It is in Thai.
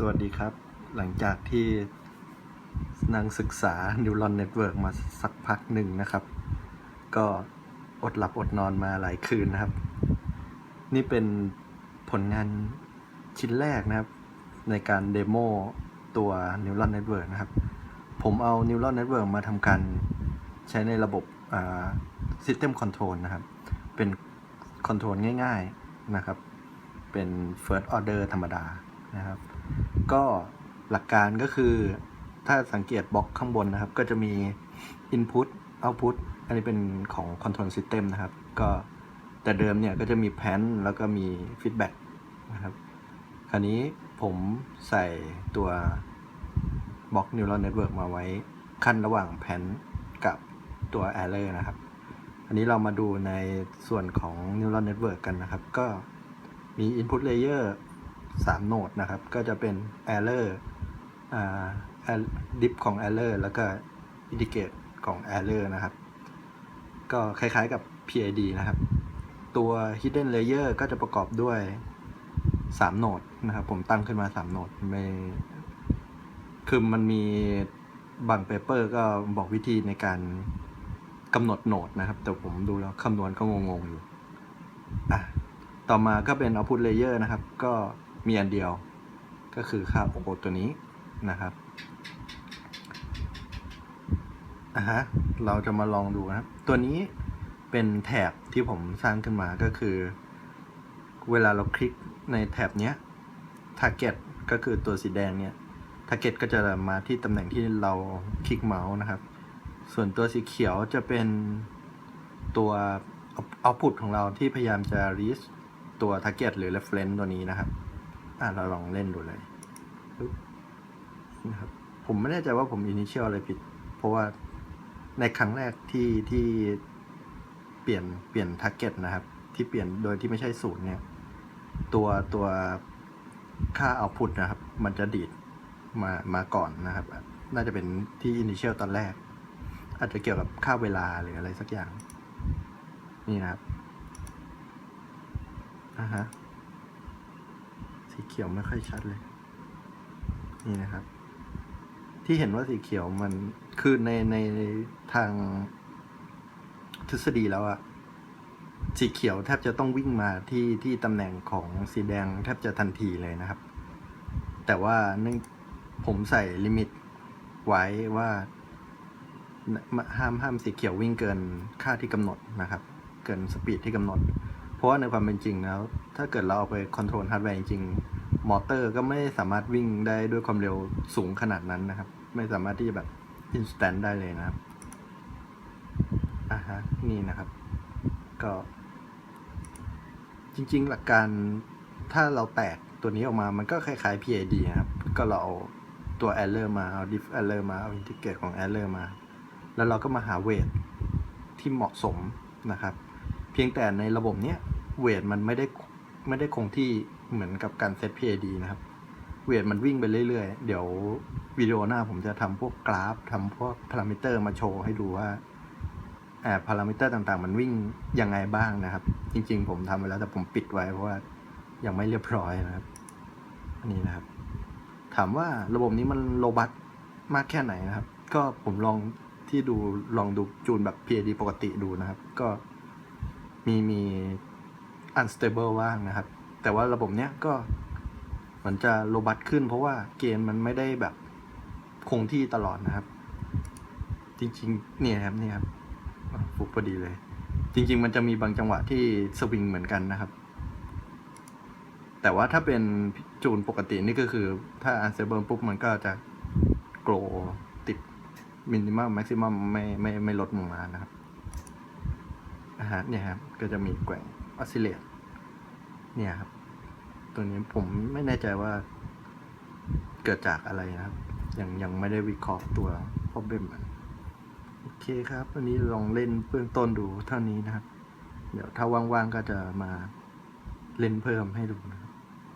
สวัสดีครับ หลังจากที่นั่งศึกษา Neural Network มาสักพักหนึ่งนะครับ ก็อดหลับอดนอนมาหลายคืนนะครับ นี่เป็นผลงานชิ้นแรกนะครับ ในการเดโมตัว Neural Network นะครับ ผมเอา Neural Network มาทำการใช้ในระบบ System Control นะครับ เป็นคอนโทรลง่าย ๆนะครับ เป็น First Order ธรรมดานะครับ ก็หลักการก็คือถ้าสังเกตบล็อกข้างบนนะครับ ก็จะมี Input Output อันนี้เป็นของ Control System นะครับ ก็แต่เดิมเนี่ยก็จะมีแพนแล้วก็มี Feedback นะครับ คราวนี้ผมใส่ตัวบล็อก Neural Network มาไว้ขั้นระหว่างแพนกับตัว Error นะครับ อันนี้เรามาดูในส่วนของ Neural Network กันนะครับ ก็มี Input Layer 3โหนดนะครับ ก็จะเป็น Error อ่า Dip ของ Error แล้วก็ Indicate ของ Error นะครับ ก็คล้ายๆกับ PID นะครับ ตัว Hidden Layer ก็จะประกอบด้วย 3โหนดนะครับ ผมตั้งขึ้นมา 3โหนดไม่คือมันมีบางเปเปอร์ก็บอกวิธีในการกำหนดโหนดนะครับ แต่ผมดูแล้วคำนวณก็งงๆอยู่อะต่อมาก็เป็น output layer นะครับ ก็ มีอันเดียวก็คือค่า o ตัวนี้นะครับอะฮะเราจะมาลองดูนะครับ ตัวนี้เป็นแถบที่ผมสร้างขึ้นมาก็คือ เวลาเราคลิกในแถบเนี้ย target ก็คือตัวสีแดงเนี่ย target ก็จะมาที่ตำแหน่งที่เราคลิกเมาส์นะครับ ส่วนตัวสีเขียวจะเป็นตัว output ของเราที่พยายามจะ reach ตัว target หรือ reference ตัวนี้นะครับ อะเราลองเล่นดูเลยนะครับผมไม่แน่ใจว่าผม initial อะไรผิด เพราะว่าในครั้งแรกที่ที่เปลี่ยนเปลี่ยน target นะครับ ที่เปลี่ยนโดยที่ไม่ใช่ศูนย์เนี่ย ตัวตัวค่า output นะครับ มันจะดีดมามาก่อนนะครับ น่าจะเป็นที่ initial ตอนแรก อาจจะเกี่ยวกับค่าเวลาหรืออะไรสักอย่าง นี่นะครับอ่าฮะ สีเขียวไม่ค่อยชัดเลย นี่นะครับ ที่เห็นว่าสีเขียวมันคือในในทางทฤษฎีแล้วอะสีเขียวแทบจะต้องวิ่งมาที่ที่ตำแหน่งของสีแดงแทบจะทันทีเลยนะครับ แต่ว่าเนื่องผมใส่ลิมิตไว้ว่าห้ามห้ามสีเขียววิ่งเกินค่าที่กำหนดนะครับ เกินสปีดที่กำหนด เพราะว่าในความเป็นจริงแล้ว ถ้าเกิดเราเอาไปคอนโทรลฮาร์ดแวร์จริงมอเตอร์ก็ไม่สามารถวิ่งได้ด้วยความเร็วสูงขนาดนั้นนะครับ ไม่สามารถที่จะแบบอินสแตนได้เลยนะครับอ่าฮะนี่นะครับ ก็ จริง ๆ หลักการถ้าเราแตกตัวนี้ออกมามันก็คล้ายๆ PID นะครับ ก็เราเอาตัว error มาเอา diff error มาเอา integrate ของ error มา แล้วเราก็มาหาเวทที่เหมาะสมนะครับ พียงแต่ในระบบเนี้ยเวทมันไม่ได้ไม่ได้คงที่เหมือนกับการเซต PID นะครับ เวทมันวิ่งไปเรื่อยๆ เดี๋ยววิดีโอหน้าผมจะทำพวกกราฟทำพวกพารามิเตอร์มาโชว์ให้ดูว่าอ่าพารามิเตอร์ต่างๆ มันวิ่งยังไงบ้างนะครับ จริงๆ ผมทำไปแล้วแต่ผมปิดไว้เพราะว่ายังไม่เรียบร้อยนะครับ อันนี้นะครับ ถามว่าระบบนี้มันโรบัสมากแค่ไหนนะครับ ก็ผมลองที่ดูลองดูจูนแบบ PID ปกติดูนะครับ ก็ มีมี unstable บ้างนะครับ แต่ว่าระบบเนี้ยก็มันจะโรบัสขึ้น เพราะว่าเกมมันไม่ได้แบบคงที่ตลอดนะครับ จริงๆเนี่ยครับเนี่ยครับฟุกพอดีเลย จริง ๆ มันจะมีบางจังหวะที่สวิงเหมือนกันนะครับ แต่ว่าถ้าเป็นจูนปกตินี่ก็คือ ถ้า unstable ปุ๊บมันก็จะโกรติดมินิมัมแม็กซิมัมไม่ไม่ไม่ลดลงมานะครับ นะฮะเนี่ยครับก็จะมีแกว่งออสซิเลตเนี่ยครับ ตัวนี้ผมไม่แน่ใจว่าเกิดจากอะไรนะครับ ยังยังไม่ได้วิเคราะห์ตัว problem มันโอเคครับ วันนี้ลองเล่นเบื้องต้นดูเท่านี้นะครับ เดี๋ยวถ้าว่างๆก็จะมาเล่นเพิ่มให้ดูนะครับ